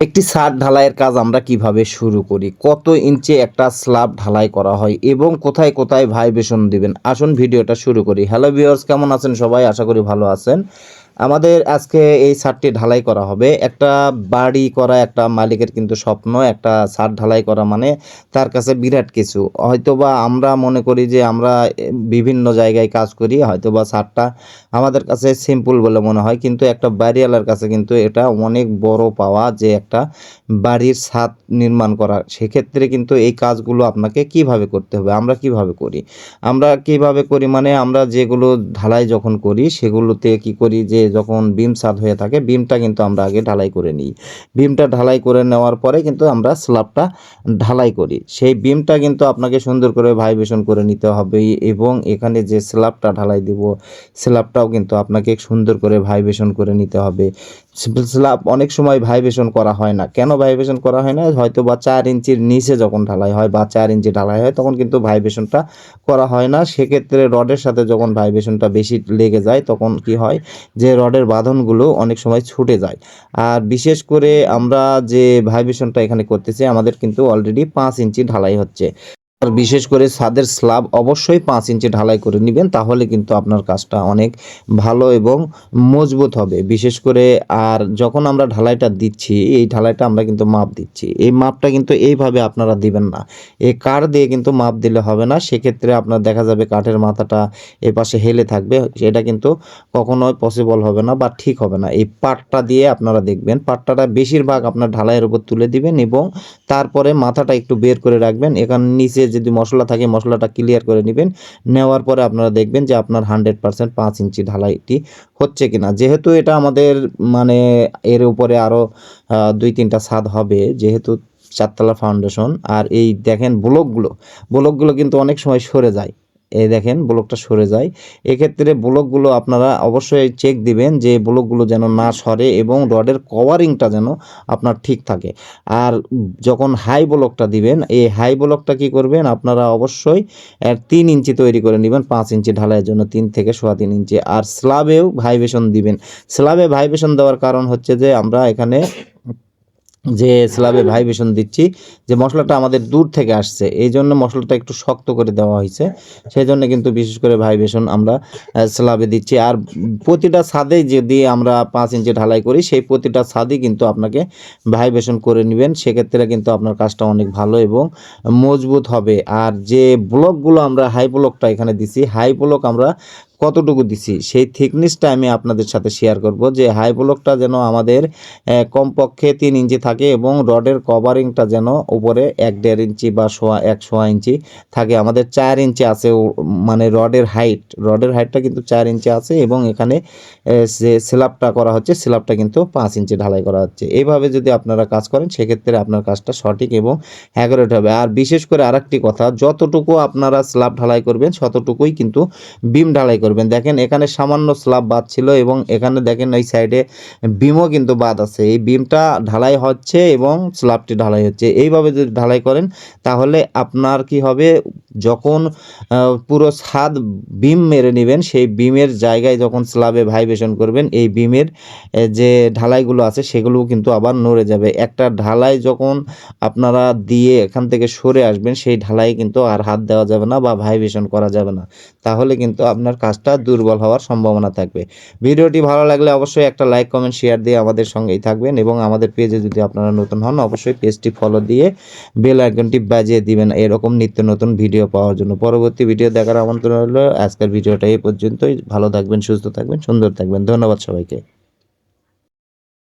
একটি ছাদ ঢালাইয়ের কাজ আমরা কীভাবে শুরু করি? কত ইঞ্চি একটা স্ল্যাব ঢালাই করা হয় এবং কোথায় কোথায় ভাইব্রেশন দিবেন? আসুন ভিডিওটা শুরু করি। হ্যালো ভিউয়ার্স কেমন আছেন সবাই? আশা করি ভালো আছেন। আমাদের আজকে এই ছাদটি ঢালাই করা হবে। একটা বাড়ি করা, একটা মালিকের কিন্তু স্বপ্ন, একটা ছাদ ঢালাই করা মানে তার কাছে বিরাট কিছু। হয়তোবা আমরা মনে করি যে আমরা বিভিন্ন জায়গায় কাজ করি, হয়তোবা ছাদটা আমাদের কাছে সিম্পল বলে মনে হয়, কিন্তু একটা বাড়িওয়ালার কাছে কিন্তু এটা অনেক বড় পাওয়া যে একটা বাড়ির ছাদ নির্মাণ করা। সেক্ষেত্রে কিন্তু এই কাজগুলো আপনাকে কীভাবে করতে হবে, আমরা কীভাবে করি? আমরা কীভাবে করি মানে আমরা যেগুলো ঢালাই যখন করি, সেগুলোতে কি করি যে যখন বিম সাদ হয়ে থাকে বিমটা কিন্তু আমরা আগে ঢালাই করে নিই। বিমটা ঢালাই করে নেওয়ার পরে কিন্তু আমরা স্ল্যাবটা ঢালাই করি। সেই বিমটা কিন্তু আপনাকে সুন্দর করে ভাইব্রেশন করে নিতে হবে এবং এখানে যে স্ল্যাবটা ঢালাই দিব, স্ল্যাবটাও কিন্তু আপনাকে সুন্দর করে ভাইব্রেশন করে নিতে হবে। স্ল্যাব অনেক সময় ভাইব্রেশন করা হয় না। কেন ভাইব্রেশন করা হয় না? হয়তো বা চার ইঞ্চির নিচে যখন ঢালাই হয় বা চার ইঞ্চি ঢালাই হয়, তখন কিন্তু ভাইব্রেশনটা করা হয় না। সেক্ষেত্রে রডের সাথে যখন ভাইব্রেশনটা বেশি লেগে যায়, তখন কি হয় যে রডের বাঁধনগুলো অনেক সময় ছুটে যায়। আর বিশেষ করে আমরা যে ভাইব্রেশনটা এখানে করতেছি, আমাদের কিন্তু অলরেডি পাঁচ ইঞ্চি ঢালাই হচ্ছে। আর বিশেষ করে ছাদের স্ল্যাব অবশ্যই পাঁচ ইঞ্চি ঢালাই করে নেবেন, তাহলে কিন্তু আপনার কাজটা অনেক ভালো এবং মজবুত হবে। বিশেষ করে আর যখন আমরা ঢালাইটা দিচ্ছি, এই ঢালাইটা আমরা কিন্তু মাপ দিচ্ছি। এই মাপটা কিন্তু এইভাবে আপনারা দিবেন না। এই কাঠ দিয়ে কিন্তু মাপ দিলে হবে না, সেক্ষেত্রে আপনার দেখা যাবে কাঠের মাথাটা এ পাশে হেলে থাকবে, সেটা কিন্তু কখনোই পসিবল হবে না বা ঠিক হবে না। এই পাটটা দিয়ে আপনারা দেখবেন, পাটটাটা বেশিরভাগ আপনার ঢালাইয়ের উপর তুলে দিবেন এবং তারপরে মাথাটা একটু বের করে রাখবেন। এখানে নিচে যদি মশলা থাকে, মশলাটা ক্লিয়ার করে নেবেন। নেওয়ার পরে আপনারা দেখবেন যে আপনার হান্ড্রেড পার্সেন্ট পাঁচ ইঞ্চি ঢালাইটি হচ্ছে কিনা। যেহেতু এটা আমাদের মানে এর উপরে আরও দুই তিনটা ছাদ হবে, যেহেতু চারতলা ফাউন্ডেশন আর এই দেখেন ব্লকগুলো ব্লকগুলো কিন্তু অনেক সময় সরে যায়। এই দেখেন, ব্লকটা সরে যায়। এক্ষেত্রে ব্লকগুলো আপনারা অবশ্যই চেক দিবেন যে ব্লকগুলো যেন না সরে এবং রডের কভারিংটা যেন আপনার ঠিক থাকে। আর যখন হাই ব্লকটা দিবেন, এই হাই ব্লকটা কি করবেন? আপনারা অবশ্যই তিন ইঞ্চি তৈরি করে নেবেন, পাঁচ ইঞ্চি ঢালাইয়ের জন্য তিন থেকে সোয়া তিন ইঞ্চি। আর স্ল্যাবেও ভাইব্রেশন দিবেন। স্ল্যাবে ভাইব্রেশন দেওয়ার কারণ হচ্ছে যে আমরা এখানে যে স্ল্যাবে ভাইব্রেশন দিচ্ছি যে মশলাটা আমাদের দূর থেকে আসছে এই জন্য মশলাটা একটু শক্ত করে দেওয়া হয়েছে। সেই জন্য কিন্তু বিশেষ করে ভাইব্রেশন আমরা আহ, স্ল্যাবে দিচ্ছি। আর প্রতিটা ছাদে যদি আমরা পাঁচ ইঞ্চি ঢালাই করি সেই প্রতিটা ছাদই কিন্তু আপনাকে ভাইব্রেশন করে নেবেন। সেক্ষেত্রে কিন্তু আপনার কাজটা অনেক ভালো এবং মজবুত হবে। আর যে ব্লকগুলো আমরা হাই ব্লকটা এখানে দিছি হাই ব্লক আমরা কতটুকু দিছি, সেই থিকনেসটা আমি আপনাদের সাথে শেয়ার করব যে হাই ব্লকটা যেন আমাদের কমপক্ষে তিন ইঞ্চি থাকে এবং রডের কভারিংটা যেন উপরে এক দেড় ইঞ্চি বা সোয়া, এক সোয়া ইঞ্চি থাকে। আমাদের চার ইঞ্চি আছে মানে রডের হাইট রডের হাইটটা কিন্তু চার ইঞ্চি আছে এবং এখানে যে স্ল্যাবটা করা হচ্ছে স্ল্যাবটা কিন্তু পাঁচ ইঞ্চি ঢালাই করা হচ্ছে। এইভাবে যদি আপনারা কাজ করেন, সেক্ষেত্রে আপনার কাজটা সঠিক এবং অ্যাকুরেট হবে। আর বিশেষ করে আরেকটি কথা, যতটুকু আপনারা স্ল্যাব ঢালাই করবেন ততটুকুই কিন্তু বিম ঢালাই করবেন। দেখেন, এখানে সামান্য স্ল্যাব বাদ ছিল এবং এখানে দেখেন এই সাইডে বিমও কিন্তু বাদ আছে। এই বিমটা ঢালাই হচ্ছে এবং স্ল্যাবটি ঢালাই হচ্ছে। এইভাবে যদি ঢালাই করেন, তাহলে আপনার কি হবে? যখন পুরো ছাদ বিম মেরে নেবেন, সেই বিমের জায়গায় যখন স্ল্যাবে ভাইব্রেশন করবেন, এই বিমের যে ঢালাইগুলো আছে, সেগুলোও কিন্তু আবার নড়ে যাবে। একটা ঢালাই যখন আপনারা দিয়ে এখান থেকে সরে আসবেন, সেই ঢালাই কিন্তু আর হাত দেওয়া যাবে না বা ভাইব্রেশন করা যাবে না। তাহলে কিন্তু আপনার কাজটা দুর্বল হওয়ার সম্ভাবনা থাকবে। ভিডিওটি ভালো লাগলে অবশ্যই একটা লাইক, কমেন্ট, শেয়ার দিয়ে আমাদের সঙ্গেই থাকবেন এবং আমাদের পেজে যদি আপনারা নতুন হন, অবশ্যই পেজটি ফলো দিয়ে বেল আইকনটি বাজিয়ে দিবেন। এরকম নিত্য নতুন ভিডিও পাওয়ার জন্য। পরবর্তী ভিডিও দেখার আমন্ত্রণ হলো আজকের ভিডিওটা এই পর্যন্তই। ভালো থাকবেন, সুস্থ থাকবেন, সুন্দর থাকবেন। ধন্যবাদ সবাইকে।